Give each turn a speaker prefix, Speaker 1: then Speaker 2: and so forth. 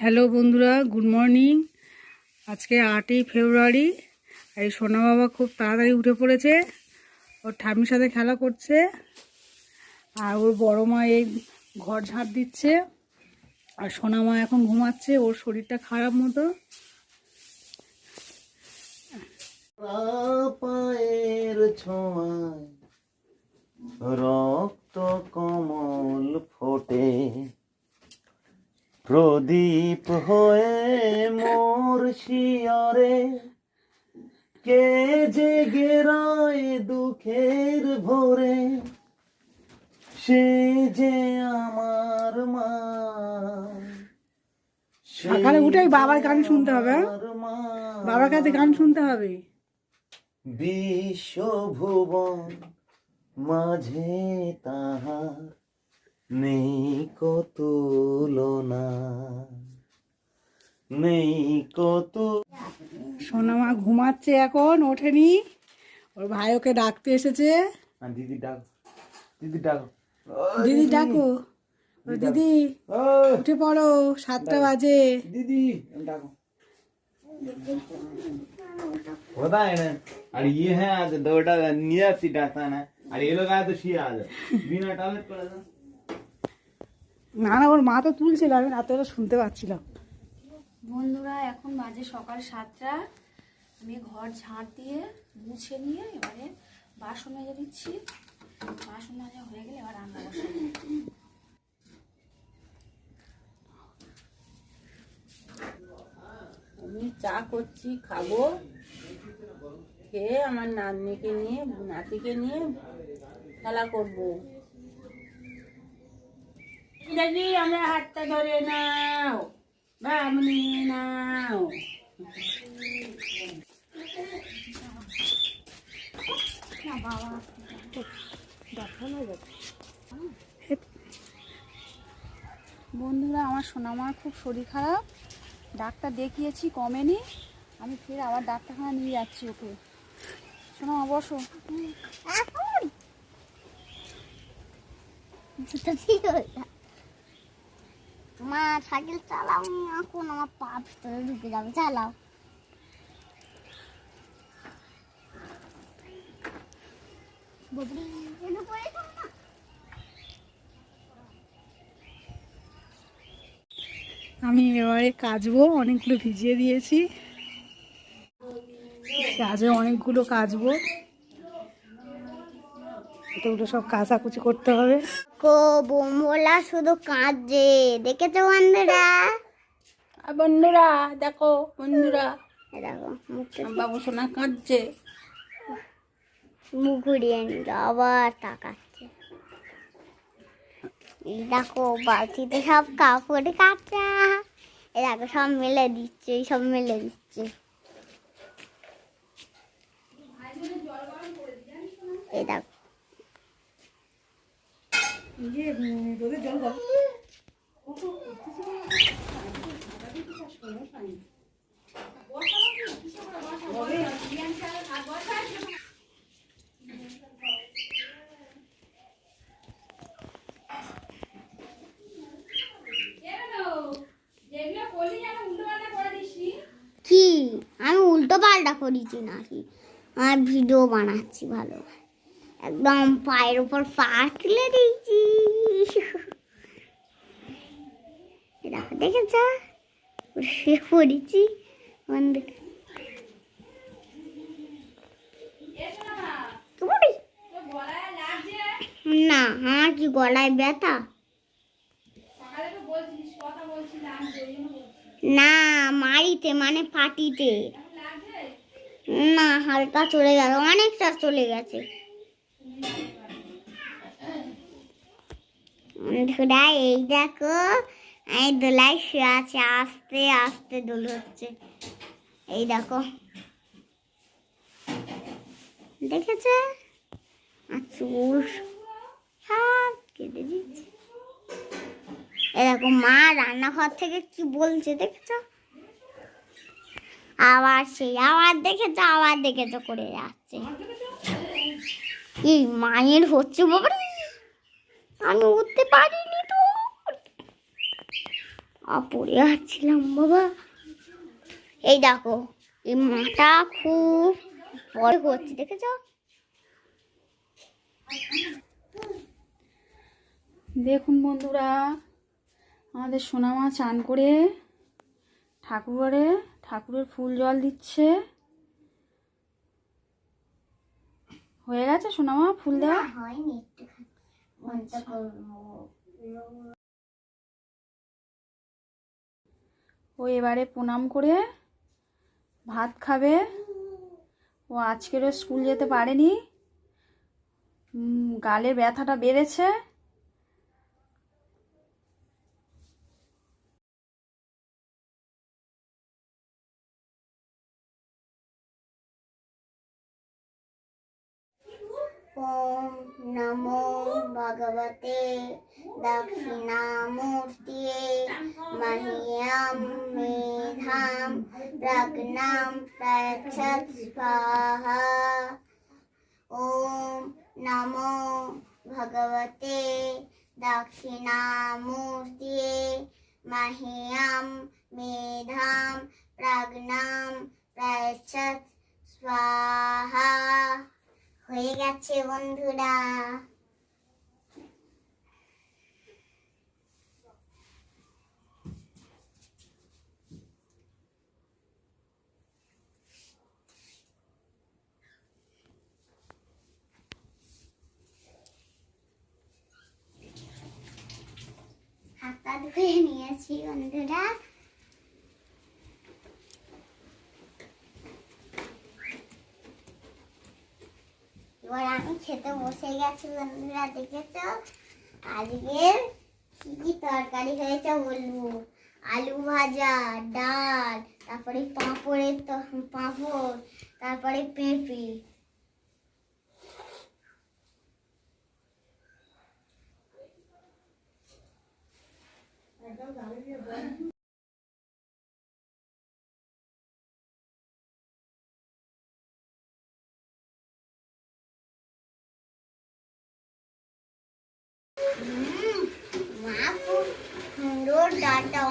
Speaker 1: Hello বন্ধুরা, good morning. আজকে আটই ফেব্রুয়ারি এই সোনা বাবা খুব তাড়াতাড়ি উঠে পড়েছে। ওর ঠাম্মির সাথে খেলা করছে। আর ওর বড় মা এই ঘর ঝাড় দিচ্ছে। আর সোনা মা এখন ঘুমাচ্ছে, ওর শরীরটা খারাপ মতো।
Speaker 2: পায়ের রক্ত কমল। প্রদীপ হয়ে মোর শিয়রে কে যে গেরায় দুঃখের ভোরে সে যে আমার মা
Speaker 1: সকালে উঠেই বাবার গান শুনতে হবে, হ্যাঁ?
Speaker 2: মা।
Speaker 1: বাবার কাছে গান শুনতে হবে বিশ্ব
Speaker 2: বিশ্বভুবন মাঝে তাহার নেই কতুলনা নেই কত
Speaker 1: সোনা মা ঘুমাচ্ছে এখন ওঠেনি ওর ভাই ওকে ডাকতে এসেছে
Speaker 2: দিদি ডাক দিদি ডাক
Speaker 1: দিদি ডাকো ও দিদি
Speaker 2: ও
Speaker 1: উঠে পড়ো সাতটা বাজে
Speaker 2: দিদি ডাকো होता है ना और ये है आज दौड़ा नियति डाकता है ना और ये लोग आए तो शी आज बिना टॉयलेट कर
Speaker 1: না না ওর মা তো তুলছিল আমি রাতে শুনতে পাচ্ছিলাম।
Speaker 3: বন্ধুরা এখন বাজে সকাল সাতটা। আমি ঘর ঝাঁট দিয়ে মুছে নিয়ে এবারে বাসন মেজে দিচ্ছি। বাসন মাজা হয়ে গেলে এবার রান্না বসাবো।
Speaker 4: আমি চা করছি খাব। খেয়ে আমার নাতনিকে নিয়ে নাতিকে নিয়ে খেলা করব। দেখি আমরা হাতটা ধরে নাও বাম নিয়ে নাও।
Speaker 3: বন্ধুরা, আমার সোনামার খুব শরীর খারাপ। ডাক্তার দেখিয়েছি, কমেনি। আমি ফের আবার ডাক্তারখানা নিয়ে যাচ্ছি ওকে। সোনামা, বসো।
Speaker 5: মা সাইকেল চালাও এখন আমার পা ভিতরে ঢুকে যাবে, চালাও।
Speaker 1: আমি এবারে কাচবো, অনেকগুলো ভিজিয়ে দিয়েছি। আজও অনেকগুলো কাচবো। এতগুলো সব কাচাকুচি করতে হবে।
Speaker 5: কো বোমলা শুধু কাঁদছে। দেখেছ বন্ধুরা?
Speaker 4: বন্ধুরা দেখো বন্ধুরা।
Speaker 5: এ দেখো
Speaker 4: বাবু সোনা কাঁদছে।
Speaker 5: মুখ ঘুরিয়ে নিল আবার তাকাচ্ছে। এই দেখো বালতিতে সব কাপড় কাচা। এ দেখো সব মেলে দিচ্ছে এই সব মেলে দিচ্ছে। এই দেখো আমি উল্টো পাল্টা করেছি নাকি? আমার ভিডিও বানাচ্ছি ভালো। একদম পায়ের উপর পা তুলে দিয়েছি। দেখো, দেখেছ? শুয়ে পড়েছি। না, আমার কি গলায় ব্যথা? না, মাড়িতে মানে পাটিতে। না, হালকা চলে গেল, অনেকটা চলে গেছে। বন্ধুরা এই দেখো, এই দোলাই শুয়ে আছে, আস্তে আস্তে দোল হচ্ছে। এই দেখো। দেখেছ? আর চুল সব কেটে দিচ্ছে। এরকম মা রান্নাঘর থেকে কি বলছে দেখেছ? আবার সেই, আবার দেখেছ আবার দেখেছ, করে যাচ্ছে। এই মায়ের হচ্ছে বাবা আমি উঠতে পারিনি তো। পড়ে যাচ্ছিলাম বাবা। এই দেখো এই মাটা খুব বড় করছে দেখেছ?
Speaker 3: দেখুন বন্ধুরা আমাদের সোনামা চান করে ঠাকুরে ঠাকুরের ফুল জল দিচ্ছে। হয়ে গেছে সোনামা ফুল দেওয়া
Speaker 5: হয়নি
Speaker 3: ও এবারে প্রণাম করে ভাত খাবে। ও আজকেরও স্কুল যেতে পারেনি। গালে গালের ব্যথাটা বেড়েছে।
Speaker 5: ओम नमो भगवते दक्षिणामूर्ति मह्यम मेधाम प्रज्ञां प्रच्छत् स्वाहा। ओम नमो भगवते दक्षिणामूर्ति मह्यम मेधाम प्रज्ञां प्रच्छत् स्वाहा। নমো ভগবতে দক্ষিণামূর্তিয়ে মহ্যম মেধাম প্রজ্ঞাম প্রয়চ্ছত স্বাহা হয়ে গেছে বন্ধুরা হাতটা ধুয়ে নিয়েছি বন্ধুরা এবার আমি খেতে বসে গেছি বন্ধুরা দেখেছ? আজকের কি কি তরকারি হয়েছে বলব? আলু ভাজা, ডাল, তারপরে পাঁপড়ের পাঁপড়, তারপরে পেঁপে। Hmm. Maaf, mundur data.